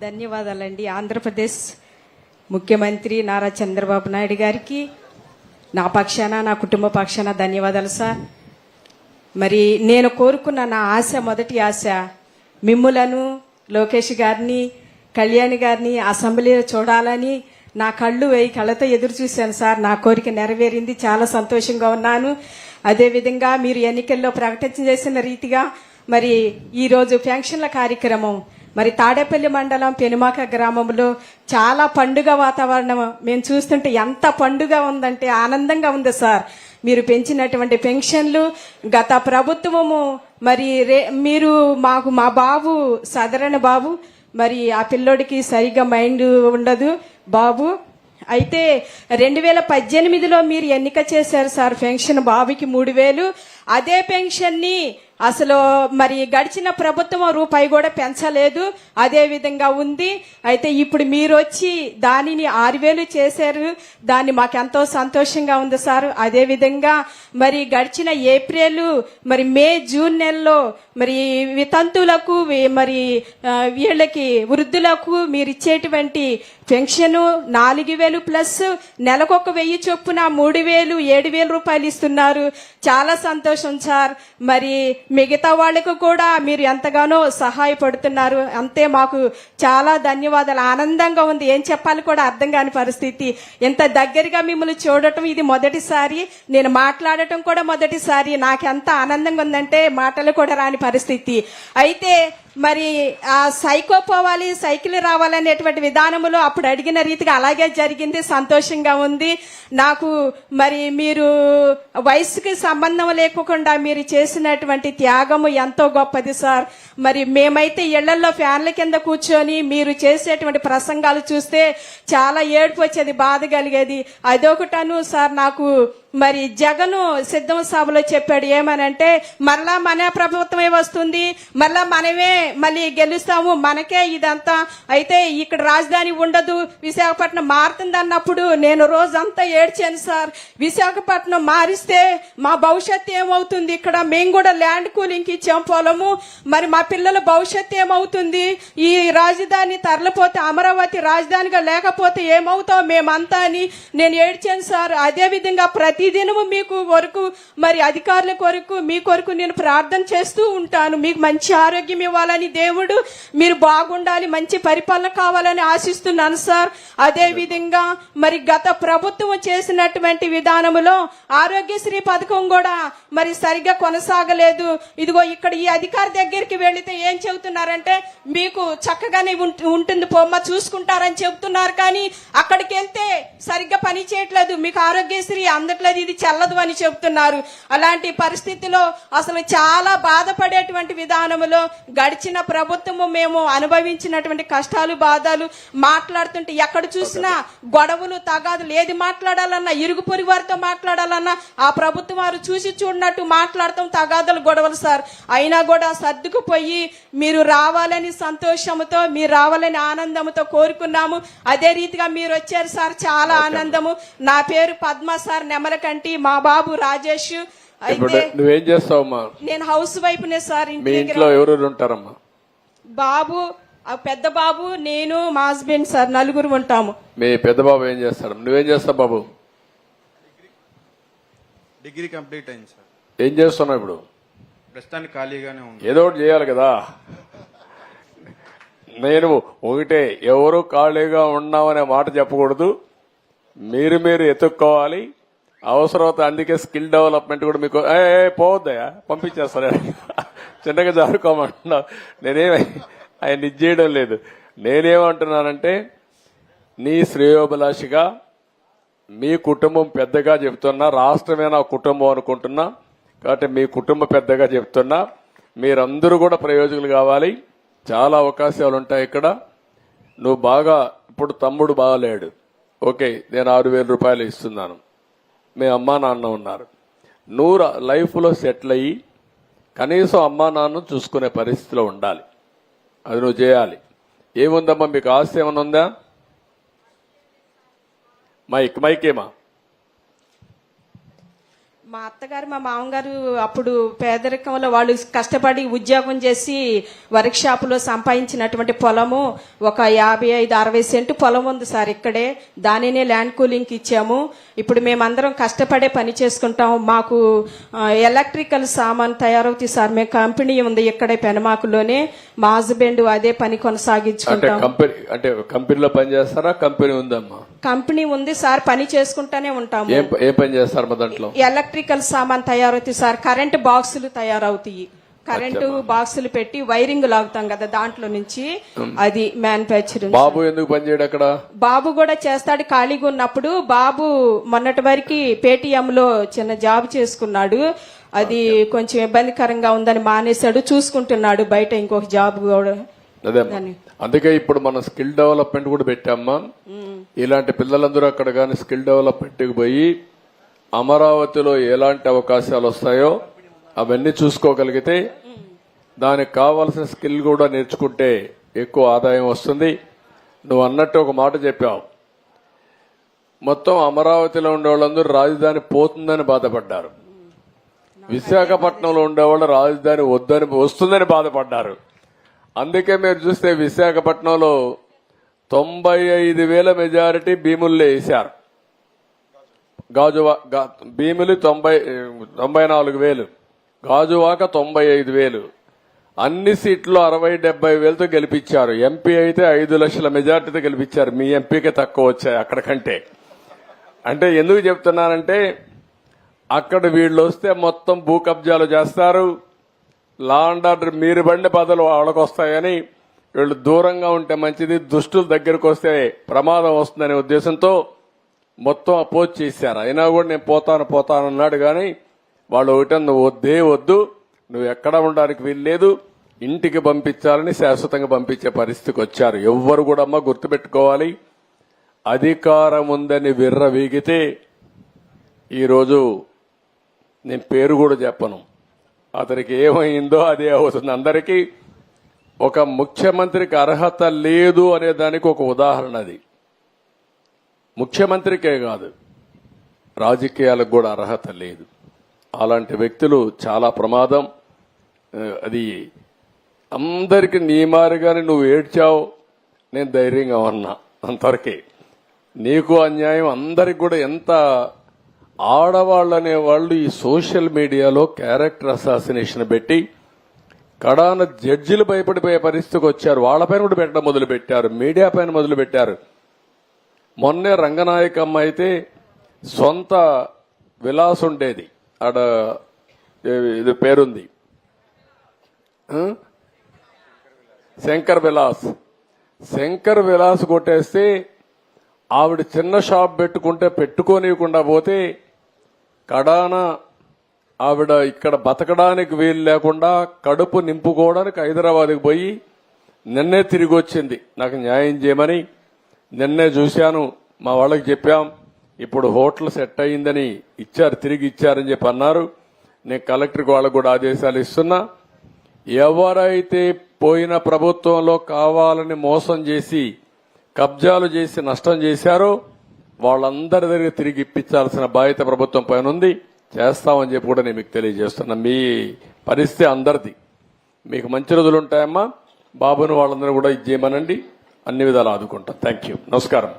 ధన్యవాదాలండి. ఆంధ్రప్రదేశ్ ముఖ్యమంత్రి నారా చంద్రబాబు నాయుడు గారికి నా పక్షాన నా కుటుంబ పక్షాన ధన్యవాదాలు సార్. మరి నేను కోరుకున్న నా ఆశ మొదటి ఆశ మిమ్ములను లోకేష్ గారిని కళ్యాణ్ గారిని అసెంబ్లీలో చూడాలని నా కళ్ళు వేయి కళ్ళతో ఎదురు చూశాను సార్. నా కోరిక నెరవేరింది. చాలా సంతోషంగా ఉన్నాను. అదేవిధంగా మీరు ఎన్నికల్లో ప్రకటన చేసిన రీతిగా మరి ఈరోజు పెన్షన్ల కార్యక్రమం మరి తాడేపల్లి మండలం పెనుమాక గ్రామంలో చాలా పండుగ వాతావరణం. మేము చూస్తుంటే ఎంత పండుగ ఉందంటే ఆనందంగా ఉంది సార్. మీరు పెంచినటువంటి పెన్షన్లు గత ప్రభుత్వము మరి రే మీరు మాకు మా బాబు సదరణ బాబు మరి ఆ పిల్లోడికి సరిగ్గా మైండ్ ఉండదు బాబు. అయితే రెండు వేల పద్దెనిమిదిలో మీరు ఎన్నిక చేశారు సార్ పెన్షన్ బాబుకి మూడు వేలు. అదే పెన్షన్ని అసలు మరి గడిచిన ప్రభుత్వం రూపాయి కూడా పెంచలేదు. అదే విధంగా ఉంది. అయితే ఇప్పుడు మీరు వచ్చి దానిని ఆరు వేలు చేశారు. దాన్ని మాకెంతో సంతోషంగా ఉంది సార్. అదే విధంగా మరి గడిచిన ఏప్రిల్ మరి మే జూన్ నెలలో మరి వితంతులకు మరి వీళ్ళకి వృద్ధులకు మీరు ఇచ్చేటువంటి పెన్షన్ నాలుగు వేలు ప్లస్ నెలకొక వెయ్యి చొప్పున మూడు వేలు ఏడు వేలు రూపాయలు ఇస్తున్నారు. చాలా సంతోషం సార్. మరి మిగతా వాళ్ళకు కూడా మీరు ఎంతగానో సహాయపడుతున్నారు. అంతే మాకు చాలా ధన్యవాదాలు. ఆనందంగా ఉంది. ఏం చెప్పాలి కూడా అర్థం కాని పరిస్థితి. ఎంత దగ్గరగా మిమ్మల్ని చూడటం ఇది మొదటిసారి. నేను మాట్లాడటం కూడా మొదటిసారి. నాకు ఎంత ఆనందంగా ఉందంటే మాటలు కూడా రాని పరిస్థితి. అయితే మరి ఆ సైకో పోవాలి సైకిల్ రావాలనేటువంటి విధానములో అప్పుడు అడిగిన రీతిగా అలాగే జరిగింది సంతోషంగా ఉంది. నాకు మరి మీరు వయసుకి సంబంధం లేకుండా మీరు చేసినటువంటి త్యాగము ఎంతో గొప్పది సార్. మరి మేమైతే ఇళ్ళలో ఫ్యాన్ల కింద కూర్చొని మీరు చేసేటువంటి ప్రసంగాలు చూస్తే చాలా ఏడుపు వచ్చేది బాధ కలిగేది. అదొకటను సార్ నాకు మరి జగను సిద్ధం సభలో చెప్పాడు ఏమనంటే మళ్ళా మన ప్రభుత్వమే వస్తుంది మళ్ళా మనమే మళ్ళీ గెలుస్తాము మనకే ఇదంతా. అయితే ఇక్కడ రాజధాని ఉండదు విశాఖపట్నం మారుతుంది అన్నప్పుడు నేను రోజంతా ఏడ్చాను సార్. విశాఖపట్నం మారిస్తే మా భవిష్యత్తు ఏమవుతుంది? ఇక్కడ మేము కూడా ల్యాండ్ కూలింగ్కి ఇచ్చాం పొలము. మరి మా పిల్లల భవిష్యత్తు ఏమవుతుంది? ఈ రాజధాని తరలిపోతే అమరావతి రాజధానిగా లేకపోతే ఏమవుతాం మేమంతా అని నేను ఏడ్చాను సార్. అదే విధంగా ప్రతిదినము మీకు వరకు మరి అధికారుల కొరకు మీ కొరకు నేను ప్రార్థన చేస్తూ ఉంటాను. మీకు మంచి ఆరోగ్యం ఇవ్వాలని దేవుడు మీరు బాగుండాలి మంచి పరిపాలన కావాలని ఆశిస్తున్నాను సార్. అదే విధంగా మరి గత ప్రభుత్వం చేసినటువంటి విధానములో ఆరోగ్యశ్రీ పథకం కూడా మరి సరిగ్గా కొనసాగలేదు. ఇదిగో ఇక్కడ ఈ అధికారి దగ్గరికి వెళితే ఏం చెబుతున్నారంటే మీకు చక్కగానే ఉంటుంది పొమ్మ చూసుకుంటారని చెబుతున్నారు కానీ అక్కడికి వెళ్తే సరిగ్గా పని చేయట్లేదు. మీకు ఆరోగ్యశ్రీ అందట్లేదు. ఇది చెల్లదు అని చెబుతున్నారు అలాంటి పరిస్థితిలో అసలు చాలా బాధపడేటువంటి విధానములో గడిచిన ప్రభుత్వము మేము అనుభవించినటువంటి కష్టాలు బాధలు మాట్లాడుతుంటే ఎక్కడ చూసినా గొడవలు తగాదులు ఏది మాట్లాడాలన్నా ఇరుగు పొరుగు వారితో మాట్లాడాలన్నా ఆ ప్రభుత్వం వారు చూసి చూడనట్టు మాట్లాడతాం తగాదులు గొడవలు సార్. అయినా కూడా సర్దుకుపోయి మీరు రావాలని సంతోషంతో మీరు రావాలని ఆనందంతో కోరుకున్నాము. అదే రీతిగా మీరు వచ్చారు సార్. చాలా ఆనందము. నా పేరు పద్మ సార్. నెమలకంటి మా బాబు రాజేష్ ఇప్పుడు నువ్వేం చేస్తావమ్మా? నేను హౌస్ వైఫ్ నే సార్ మీ ఇంటి దగ్గర. ఇంట్లో ఎవరెవరు ఉంటారమ్మా? బాబు ఆ పెద్ద బాబు నేను మా హస్బెండ్ సార్ నలుగురు ఉంటాము. మీ పెద్ద బాబు ఏం చేస్తాడు? నువ్వేం చేస్తావు బాబు? డిగ్రీ కంప్లీట్ అయింది సార్. ఏం చేస్తున్నావు ఇప్పుడు? ప్రస్తుతానికి ఖాళీగానే ఉంది ఏదో ఒకటి చేయాలి కదా. నేను ఒకటే ఎవరు ఖాళీగా ఉన్నామనే మాట చెప్పకూడదు. మీరు మీరు ఎత్తుక్కోవాలి. అవసరమైతే అందుకే స్కిల్ డెవలప్మెంట్ కూడా మీకు ఏ ఏ, పోవద్దయ్యా చిన్నగా జారుకోమంటున్నా నేనేమి ఆయన ఇది చేయడం లేదు. నేనేమంటున్నానంటే నీ శ్రేయోభిలాషిగా మీ కుటుంబం పెద్దగా చెప్తున్నా రాష్ట్రమే నా కుటుంబం అనుకుంటున్నా కాబట్టి మీ కుటుంబ పెద్దగా చెప్తున్నా మీరందరూ కూడా ప్రయోజకులు కావాలి. చాలా అవకాశాలు ఉంటాయి ఇక్కడ. నువ్వు బాగా ఇప్పుడు తమ్ముడు బాగాలేడు. ఓకే నేను ఆరు వేల రూపాయలు ఇస్తున్నాను. మీ అమ్మా నాన్న ఉన్నారు. నువ్వు లైఫ్లో సెటిల్ అయ్యి కనీసం అమ్మా నాన్న చూసుకునే పరిస్థితిలో ఉండాలి. అది నువ్వు చేయాలి. ఏముందమ్మా మీకు ఆస్తి ఏమైనా ఉందా? మైక్ మైక్ ఏమా మా అత్తగారు మా మామగారు అప్పుడు పేదరికంలో వాళ్ళు కష్టపడి ఉద్యోగం చేసి వర్క్ షాప్లో సంపాదించినటువంటి పొలము ఒక యాభై ఐదు అరవై సెంటు పొలం ఉంది సార్ ఇక్కడే. దానినే ల్యాండ్ కూలింగ్ ఇచ్చాము. ఇప్పుడు మేమందరం కష్టపడే పని చేసుకుంటాం మాకు ఎలక్ట్రికల్ సామాన్ తయారవుతాయి సార్. మేము కంపెనీ ఉంది ఇక్కడే పెనమాకులోనే మా హస్బెండ్ అదే పని కొనసాగించుకుంటాం. కంపెనీ అంటే కంపెనీలో పని చేస్తారా? కంపెనీ ఉందమ్మా. కంపెనీ ఉంది సార్ పని చేసుకుంటానే ఉంటాము. ఏం పని చేస్తారమ్మా దాంట్లో? ఎలక్ట్రికల్ సామాన్ తయారవుతాయి సార్ కరెంట్ బాక్సులు తయారవుతాయి. కరెంటు బాక్సులు పెట్టి వైరింగ్ లాగుతాం కదా దాంట్లో నుంచి అది మ్యానుఫ్యాక్చరింగ్ బాబు ఎందుకు పని చేయడు అక్కడ? బాబు కూడా చేస్తాడు ఖాళీగా ఉన్నప్పుడు. బాబు మొన్నటి వరకు పేటిఎం లో చిన్న జాబ్ చేసుకున్నాడు. అది కొంచెం ఇబ్బందికరంగా ఉందని మానేశాడు చూసుకుంటున్నాడు బయట ఇంకొక జాబ్ కూడా. అదే అందుకే ఇప్పుడు మనం స్కిల్ డెవలప్మెంట్ కూడా పెట్టామ్మా. ఇలాంటి పిల్లలందరూ అక్కడ కానీ స్కిల్ డెవలప్మెంట్కి పోయి అమరావతిలో ఎలాంటి అవకాశాలు వస్తాయో అవన్నీ చూసుకోగలిగితే దానికి కావాల్సిన స్కిల్ కూడా నేర్చుకుంటే ఎక్కువ ఆదాయం వస్తుంది. నువ్వు అన్నట్టు ఒక మాట చెప్పావు. మొత్తం అమరావతిలో ఉండే వాళ్ళందరూ రాజధాని పోతుందని బాధపడ్డారు. విశాఖపట్నంలో ఉండేవాళ్ళు రాజధాని వద్దని వస్తుందని బాధపడ్డారు. అందుకే మీరు చూస్తే విశాఖపట్నంలో తొంభై ఐదు వేల మెజారిటీ భీముల్లో వేశారు. గాజువా భీములు తొంభై తొంభై నాలుగు వేలు. గాజువాక తొంభై ఐదు వేలు. అన్ని సీట్లు అరవై డెబ్బై వేలతో గెలిపించారు. ఎంపీ అయితే ఐదు లక్షల మెజార్టీతో గెలిపించారు. మీ ఎంపీకే తక్కువ వచ్చాయి అక్కడ కంటే. అంటే ఎందుకు చెప్తున్నానంటే అక్కడ వీళ్ళు వస్తే మొత్తం భూ కబ్జాలు చేస్తారు. లా అండ్ ఆర్డర్ మీరు బండి పదలు వాళ్ళకు వస్తాయని వీళ్ళు దూరంగా ఉంటే మంచిది దుష్టుల దగ్గరకు వస్తే ప్రమాదం వస్తుందనే ఉద్దేశంతో మొత్తం అపోజ్ చేశారు. అయినా కూడా నేను పోతాను పోతాను అన్నాడు కానీ వాళ్ళు ఒకటే నువ్వు వద్దే వద్దు నువ్వు ఎక్కడ ఉండడానికి వీల్లేదు ఇంటికి పంపించాలని శాశ్వతంగా పంపించే పరిస్థితికి వచ్చారు. ఎవ్వరు కూడా అమ్మ గుర్తుపెట్టుకోవాలి. అధికారం ఉందని విర్ర వీగితే ఈరోజు నేను పేరు కూడా చెప్పను. అతనికి ఏమైందో అదే అవుతుంది అందరికీ. ఒక ముఖ్యమంత్రికి అర్హత లేదు అనే దానికి ఒక ఉదాహరణ అది. ముఖ్యమంత్రికే కాదు రాజకీయాలకు కూడా అర్హత లేదు. అలాంటి వ్యక్తులు చాలా ప్రమాదం. అది అందరికి నీ మారిగానే నువ్వు ఏడ్చావు నేను ధైర్యంగా ఉన్నా అంతవరకే. నీకు అన్యాయం అందరికి కూడా ఎంత ఆడవాళ్ళు అనేవాళ్ళు ఈ సోషల్ మీడియాలో క్యారెక్టర్ అసాసినేషన్ పెట్టి కడాన జడ్జిలు భయపడిపోయే పరిస్థితికి వచ్చారు. వాళ్ళపైన కూడా పెట్టడం మొదలు పెట్టారు మీడియా పైన మొదలు పెట్టారు మొన్నే రంగనాయకమ్మ అయితే సొంత విలాస్ ఉండేది. ఆడ ఇది పేరుంది. శంకర్ విలాస్. శంకర్ విలాస్ కొట్టేస్తే ఆవిడ చిన్న షాప్ పెట్టుకుంటే పెట్టుకోనివ్వకుండా పోతే కడాన ఆవిడ ఇక్కడ బతకడానికి వీలు లేకుండా కడుపు నింపుకోవడానికి హైదరాబాద్కి పోయి నిన్నే తిరిగి వచ్చింది. నాకు న్యాయం చేయమని నిన్నే చూశాను. మా వాళ్ళకి చెప్పాం. ఇప్పుడు హోటల్ సెట్ అయిందని ఇచ్చారు తిరిగి ఇచ్చారని చెప్పి అన్నారు. నేను కలెక్టర్కి వాళ్ళకు కూడా ఆదేశాలు ఇస్తున్నా. ఎవరైతే పోయిన ప్రభుత్వంలో కావాలని మోసం చేసి కబ్జాలు చేసి నష్టం చేశారో వాళ్ళందరి దగ్గర తిరిగి ఇప్పించాల్సిన బాధ్యత ప్రభుత్వం పైన ఉంది. చేస్తామని చెప్పి కూడా నేను మీకు తెలియజేస్తున్నా. మీ పరిస్థితి అందరిది. మీకు మంచి రోజులు ఉంటాయమ్మా. బాబుని వాళ్ళందరూ కూడా ఇది చేయమనండి. అన్ని విధాలు ఆదుకుంటాం. థ్యాంక్ యూ నమస్కారం.